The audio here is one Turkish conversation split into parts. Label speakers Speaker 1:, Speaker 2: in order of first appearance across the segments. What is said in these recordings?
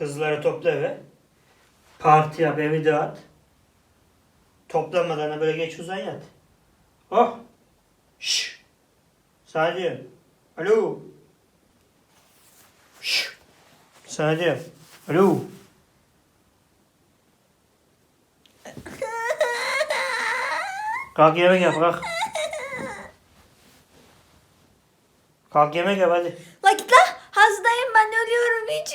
Speaker 1: Kızları topla eve. Parti yap evi dağıt. Toplanmadan da böyle geç uzan yat. Oh. Şş. Sana diyorum. Alo. Şş. Sana diyorum. Alo. Kalk yemek yap kalk. Kalk yemek yap hadi.
Speaker 2: La. Hastayım ben ölüyorum hiç.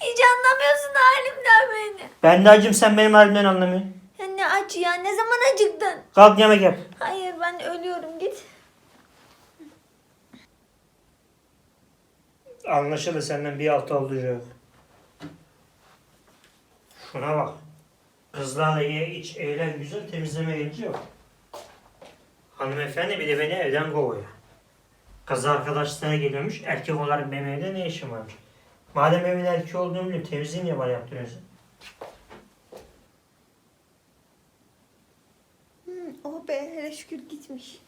Speaker 2: Hiç anlamıyorsun halimden beni.
Speaker 1: Ben de acım sen benim halimden anlamıyorsun.
Speaker 2: Ya ne acı ya ne zaman acıktın?
Speaker 1: Kalk yemek yap.
Speaker 2: Hayır ben ölüyorum git.
Speaker 1: Anlaşıldı senden bir hafta olacak. Şuna bak. Kızlarla ye, iç, eğlen, güzel temizleme gelince yok. Hanımefendi bir de beni evden kovuyor. Kız arkadaşlara geliyormuş. Erkek olarak benim evde ne işim varmış? Madem evin erkeği olduğunu biliyorum. Temizliği niye bana yaptırıyorsun?
Speaker 2: Hmm, oh be hele şükür gitmiş.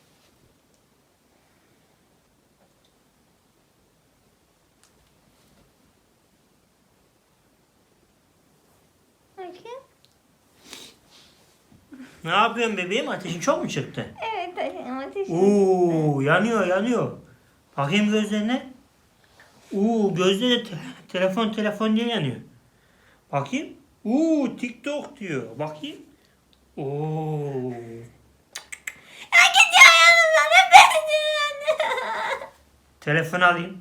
Speaker 2: Bakayım.
Speaker 1: Ne yapıyorsun bebeğim? Ateşin çok mu çıktı?
Speaker 2: Evet aşkım ateş.
Speaker 1: Oo, yanıyor yanıyor. Bakayım gözlerine. Oo, gözleri te- telefon telefon diye yanıyor. Bakayım. Oo, TikTok diyor. Bakayım. Oo. Telefon alayım.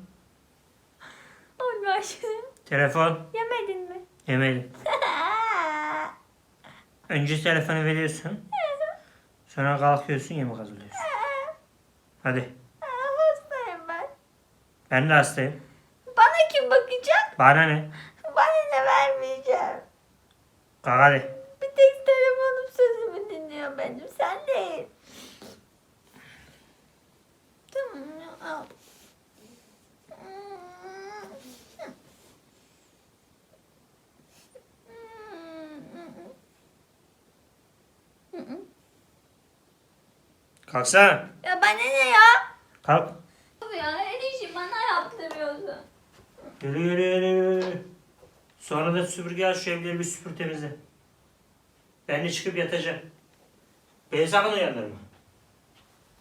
Speaker 2: Allah aşkına.
Speaker 1: Telefon.
Speaker 2: Yemedin mi?
Speaker 1: Yemedim. Önce telefonu veriyorsun. Sonra kalkıyorsun yemek hazırlıyorsun. Hadi.
Speaker 2: Hastayım ben.
Speaker 1: Ben de hastayım.
Speaker 2: Bana
Speaker 1: ne?
Speaker 2: Bana ne vermeyeceğim.
Speaker 1: Kalk hadi.
Speaker 2: Bir tek telefonum sözümü dinliyor benim. Sen değil. Tamam ya al.
Speaker 1: Kalksana.
Speaker 2: Ya bana ne ya?
Speaker 1: Kalk.
Speaker 2: Ya her işi bana yaptırıyorsun.
Speaker 1: Yürü yürü yürü. Sonra da süpürge al şu evleri bir süpür temizle. Ben de çıkıp yatacağım. Beni sakın uyandırma.